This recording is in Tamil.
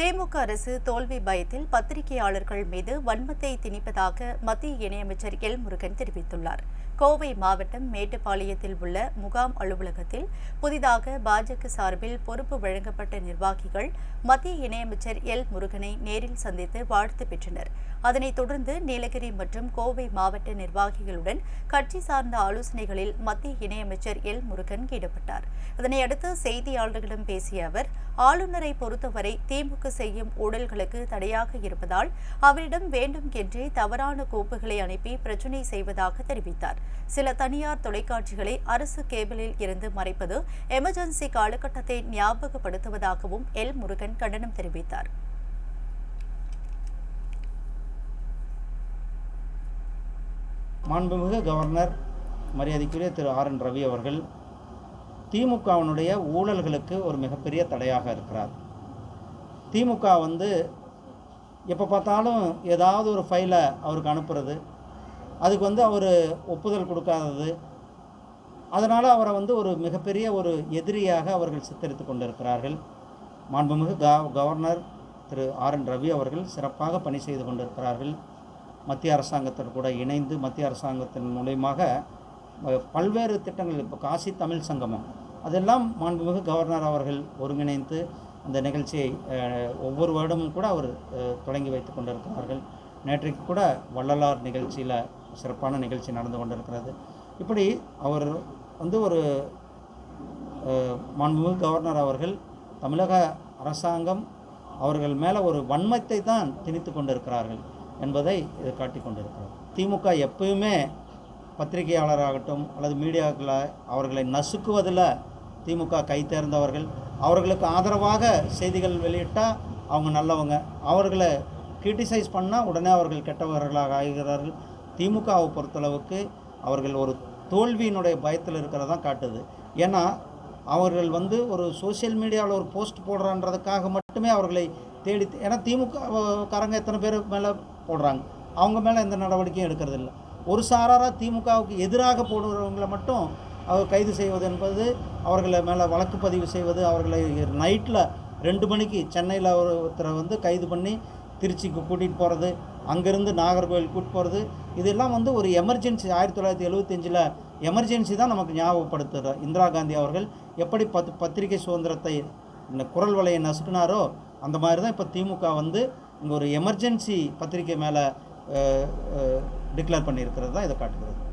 திமுக அரசு தோல்வி பயத்தில் பத்திரிகையாளர்கள் மீது வன்மத்தை திணிப்பதாக மத்திய இணையமைச்சர் எல் முருகன் தெரிவித்துள்ளார். கோவை மாவட்டம் மேட்டுப்பாளையத்தில் உள்ள முகாம் அலுவலகத்தில் புதிதாக பாஜக சார்பில் பொறுப்பு வழங்கப்பட்ட நிர்வாகிகள் மத்திய இணையமைச்சர் எல் முருகனை நேரில் சந்தித்து வாழ்த்து பெற்றனர். அதனைத் தொடர்ந்து நீலகிரி மற்றும் கோவை மாவட்ட நிர்வாகிகளுடன் கட்சி சார்ந்த ஆலோசனைகளில் மத்திய இணையமைச்சர் எல் முருகன் ஈடுபட்டார். இதனையடுத்து செய்தியாளர்களிடம் பேசிய அவர் ஆளுநரை பொறுத்தவரை திமுக செய்யும் ஊழல்களுக்கு தடையாக இருப்பதால் அவரிடம் வேண்டும் என்றே தவறான கோப்புகளை அனுப்பி பிரச்சினை செய்வதாக தெரிவித்தார். சில தனியார் தொலைக்காட்சிகளை அரசு கேபிளில் இருந்து மறைப்பது எமர்ஜென்சி காலகட்டத்தை ஞாபகப்படுத்துவதாகவும் எல். முருகன் கண்டனம் தெரிவித்தார். மாண்புமிகு கவர்னர் மரியாதைக்குரிய திரு. ஆர். என். ரவி அவர்கள் திமுகவினுடைய ஊழல்களுக்கு ஒரு மிகப்பெரிய தடையாக இருக்கிறார். திமுக வந்து எப்போ பார்த்தாலும் ஏதாவது ஒரு ஃபைலை அவருக்கு அனுப்புறது அதுக்கு வந்து அவர் ஒப்புதல் கொடுக்காதது. அதனால் அவரை வந்து ஒரு மிகப்பெரிய ஒரு எதிரியாக அவர்கள் சித்தரித்து கொண்டிருக்கிறார்கள். மாண்புமிகு க governor Thiru R N Ravi அவர்கள் சிறப்பாக பணி செய்து கொண்டிருக்கிறார்கள். மத்திய அரசாங்கத்தின் கூட இணைந்து மத்திய அரசாங்கத்தின் மூலயமாக பல்வேறு திட்டங்கள் இப்போ காசி தமிழ் சங்கமம் அதெல்லாம் மாண்புமிகு கவர்னர் அவர்கள் ஒருங்கிணைந்து அந்த நிகழ்ச்சியை ஒவ்வொரு வருடமும் கூட அவர் தொடங்கி வைத்து கொண்டிருக்கிறார்கள். நேற்றைக்கு கூட வள்ளலார் நிகழ்ச்சியில் சிறப்பான நிகழ்ச்சி நடந்து கொண்டிருக்கிறது. இப்படி அவர் வந்து ஒரு மாண்புமிகு கவர்னர் அவர்கள் தமிழக அரசாங்கம் அவர்கள் மேலே ஒரு வன்மத்தை தான் திணித்து கொண்டிருக்கிறார்கள் என்பதை இது காட்டி கொண்டிருக்கிறது. திமுக எப்பயுமே பத்திரிகையாளராகட்டும் அல்லது மீடியாக்களை அவர்களை நசுக்குவதில் திமுக கை தேர்ந்தவர்கள். அவர்களுக்கு ஆதரவாக செய்திகள் வெளியிட்டால் அவங்க நல்லவங்க. அவர்களை கிரிட்டிசைஸ் பண்ணால் உடனே அவர்கள் கெட்டவர்களாக ஆகிறார்கள். திமுகவை பொறுத்தளவுக்கு அவர்கள் ஒரு தோல்வியினுடைய பயத்தில் இருக்கிறதா காட்டுது. ஏன்னா அவர்கள் வந்து ஒரு சோஷியல் மீடியாவில் ஒரு போஸ்ட் போடுறான்றதுக்காக மட்டுமே அவர்களை தேடி ஏன்னா திமுக காரங்க எத்தனை பேர் மேலே போடுறாங்க. அவங்க மேலே எந்த நடவடிக்கையும் எடுக்கிறதில்ல. ஒரு சாராராக திமுகவுக்கு எதிராக போடுறவங்களை மட்டும் அவர் கைது செய்வது என்பது அவர்களை மேலே வழக்கு பதிவு செய்வது அவர்களை நைட்டில் ரெண்டு மணிக்கு சென்னையில் ஒருத்தரை வந்து கைது பண்ணி திருச்சிக்கு கூட்டிகிட்டு போகிறது அங்கேருந்து நாகர்கோவில் கூட்டிட்டு போகிறது இதெல்லாம் வந்து ஒரு எமர்ஜென்சி ஆயிரத்தி தொள்ளாயிரத்தி எழுபத்தஞ்சில் எமர்ஜென்சி தான் நமக்கு ஞாபகப்படுத்துகிறார் இந்திரா காந்தி அவர்கள் எப்படி பத் பத்திரிகை சுதந்திரத்தை இந்த குரல் வலையை நசுக்கினாரோ அந்த மாதிரி தான் இப்போ திமுக வந்து இங்கே ஒரு எமர்ஜென்சி பத்திரிகை மேலே டிக்ளேர் பண்ணியிருக்கிறது தான் இதை காட்டுகிறது.